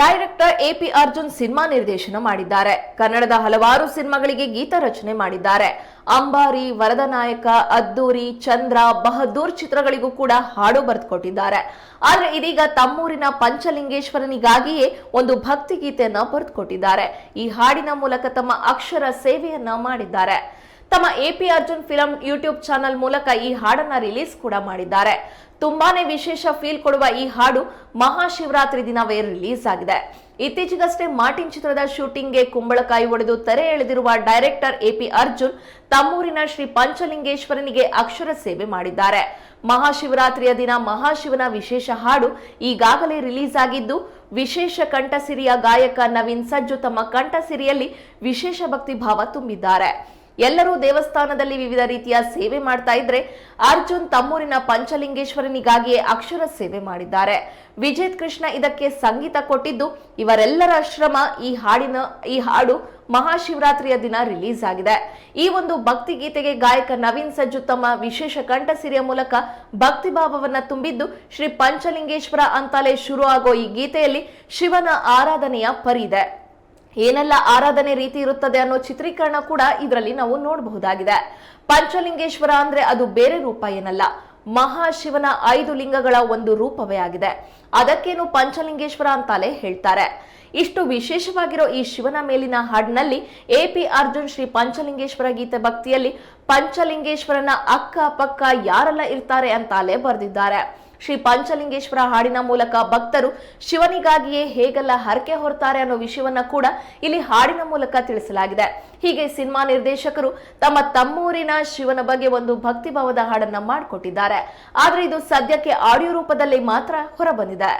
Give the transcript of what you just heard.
Director AP Arjun cinema ನಿರ್ದೇಶನ ಮಾಡಿದ್ದಾರೆ. ಕನ್ನಡದ ಹಲವಾರು ಸಿನಿಮಾಗಳಿಗೆ ಗೀತ ರಚನೆ ಮಾಡಿದ್ದಾರೆ. ಅಂಬಾರಿ, ವರದನಾಯಕ, ಅದ್ದೂರಿ, ಚಂದ್ರ, ಬಹದ್ದೂರ್ ಚಿತ್ರಗಳಿಗೂ ಕೂಡ ಹಾಡು ಬರೆದುಕೊಟ್ಟಿದ್ದಾರೆ. ಆದ್ರೆ ಇದೀಗ ತಮ್ಮೂರಿನ ಪಂಚಲಿಂಗೇಶ್ವರನಿಗಾಗಿಯೇ ಒಂದು ಭಕ್ತಿ ಗೀತೆಯನ್ನ ಬರೆದುಕೊಟ್ಟಿದ್ದಾರೆ. ಈ ಹಾಡಿನ ಮೂಲಕ ತಮ್ಮ ಅಕ್ಷರ ಸೇವೆಯನ್ನ ಮಾಡಿದ್ದಾರೆ. ತಮ್ಮ AP Arjun film YouTube channel ಮೂಲಕ ಈ ಹಾಡನ್ನ ರಿಲೀಸ್ ಕೂಡ ಮಾಡಿದ್ದಾರೆ. ತುಂಬಾನೇ ವಿಶೇಷ ಫೀಲ್ ಕೊಡುವ ಈ ಹಾಡು ಮಹಾಶಿವರಾತ್ರಿ ದಿನವೇ ರಿಲೀಸ್ ಆಗಿದೆ. ಇತ್ತೀಚೆಗಷ್ಟೇ ಮಾರ್ಟಿನ್ ಚಿತ್ರದ ಶೂಟಿಂಗ್ಗೆ ಕುಂಬಳಕಾಯಿ ಒಡೆದು ತೆರೆ ಎಳೆದಿರುವ ಡೈರೆಕ್ಟರ್ ಎಪಿ ಅರ್ಜುನ್ ತಮ್ಮೂರಿನ ಶ್ರೀ ಪಂಚಲಿಂಗೇಶ್ವರನಿಗೆ ಅಕ್ಷರ ಸೇವೆ ಮಾಡಿದ್ದಾರೆ. ಮಹಾಶಿವರಾತ್ರಿಯ ದಿನ ಮಹಾಶಿವನ ವಿಶೇಷ ಹಾಡು ಈಗಾಗಲೇ ರಿಲೀಸ್ ಆಗಿದ್ದು, ವಿಶೇಷ ಕಂಠಸಿರಿಯ ಗಾಯಕ ನವೀನ್ ಸಜ್ಜು ತಮ್ಮ ಕಂಠಸಿರಿಯಲ್ಲಿ ವಿಶೇಷ ಭಕ್ತಿ ಭಾವ ತುಂಬಿದ್ದಾರೆ. ಎಲ್ಲರೂ ದೇವಸ್ಥಾನದಲ್ಲಿ ವಿವಿಧ ರೀತಿಯ ಸೇವೆ ಮಾಡ್ತಾ ಇದ್ರೆ ಅರ್ಜುನ್ ತಮ್ಮೂರಿನ ಪಂಚಲಿಂಗೇಶ್ವರನಿಗಾಗಿಯೇ ಅಕ್ಷರ ಸೇವೆ ಮಾಡಿದ್ದಾರೆ. ವಿಜಯತ್ ಕೃಷ್ಣ ಇದಕ್ಕೆ ಸಂಗೀತ ಕೊಟ್ಟಿದ್ದು ಇವರೆಲ್ಲರ ಶ್ರಮ ಈ ಹಾಡಿನ, ಈ ಹಾಡು ಮಹಾಶಿವರಾತ್ರಿಯ ದಿನ ರಿಲೀಸ್ ಆಗಿದೆ. ಈ ಒಂದು ಭಕ್ತಿ ಗೀತೆಗೆ ಗಾಯಕ ನವೀನ್ ಸಜ್ಜು ತಮ್ಮ ವಿಶೇಷ ಕಂಠಸಿರಿಯ ಮೂಲಕ ಭಕ್ತಿ ಭಾವವನ್ನ ತುಂಬಿದ್ದು ಶ್ರೀ ಪಂಚಲಿಂಗೇಶ್ವರ ಅಂತಲೇ ಶುರು ಆಗೋ ಈ ಗೀತೆಯಲ್ಲಿ ಶಿವನ ಆರಾಧನೆಯ ಪರಿದೆ. ಏನೆಲ್ಲ ಆರಾಧನೆ ರೀತಿ ಇರುತ್ತದೆ ಅನ್ನೋ ಚಿತ್ರೀಕರಣ ಕೂಡ ಇದರಲ್ಲಿ ನಾವು ನೋಡಬಹುದಾಗಿದೆ. ಪಂಚಲಿಂಗೇಶ್ವರ ಅಂದ್ರೆ ಅದು ಬೇರೆ ರೂಪ ಏನಲ್ಲ, ಮಹಾಶಿವನ ಐದು ಲಿಂಗಗಳ ಒಂದು ರೂಪವೇ ಆಗಿದೆ. ಅದಕ್ಕೇನು ಪಂಚಲಿಂಗೇಶ್ವರ ಅಂತಾಲೆ ಹೇಳ್ತಾರೆ. ಇಷ್ಟು ವಿಶೇಷವಾಗಿರೋ ಈ ಶಿವನ ಮೇಲಿನ ಹಾಡಿನಲ್ಲಿ ಎ ಪಿ ಅರ್ಜುನ್ ಶ್ರೀ ಪಂಚಲಿಂಗೇಶ್ವರ ಗೀತೆ ಭಕ್ತಿಯಲ್ಲಿ ಪಂಚಲಿಂಗೇಶ್ವರನ ಅಕ್ಕ ಪಕ್ಕ ಯಾರೆಲ್ಲ ಇರ್ತಾರೆ ಅಂತಾಲೆ ಬರೆದಿದ್ದಾರೆ. ಶ್ರೀ ಪಂಚಲಿಂಗೇಶ್ವರ ಹಾಡಿನ ಮೂಲಕ ಭಕ್ತರು ಶಿವನಿಗಾಗಿಯೇ ಹೇಗೆಲ್ಲ ಹರಕೆ ಹೊರತಾರೆ ಅನ್ನೋ ವಿಷಯವನ್ನ ಕೂಡ ಇಲ್ಲಿ ಹಾಡಿನ ಮೂಲಕ ತಿಳಿಸಲಾಗಿದೆ. ಹೀಗೆ ಸಿನಿಮಾ ನಿರ್ದೇಶಕರು ತಮ್ಮ ತಮ್ಮೂರಿನ ಶಿವನ ಬಗ್ಗೆ ಒಂದು ಭಕ್ತಿಭಾವದ ಹಾಡನ್ನ ಮಾಡಿಕೊಟ್ಟಿದ್ದಾರೆ. ಆದರೆ ಇದು ಸದ್ಯಕ್ಕೆ ಆಡಿಯೋ ರೂಪದಲ್ಲಿ ಮಾತ್ರ ಹೊರಬಂದಿದೆ.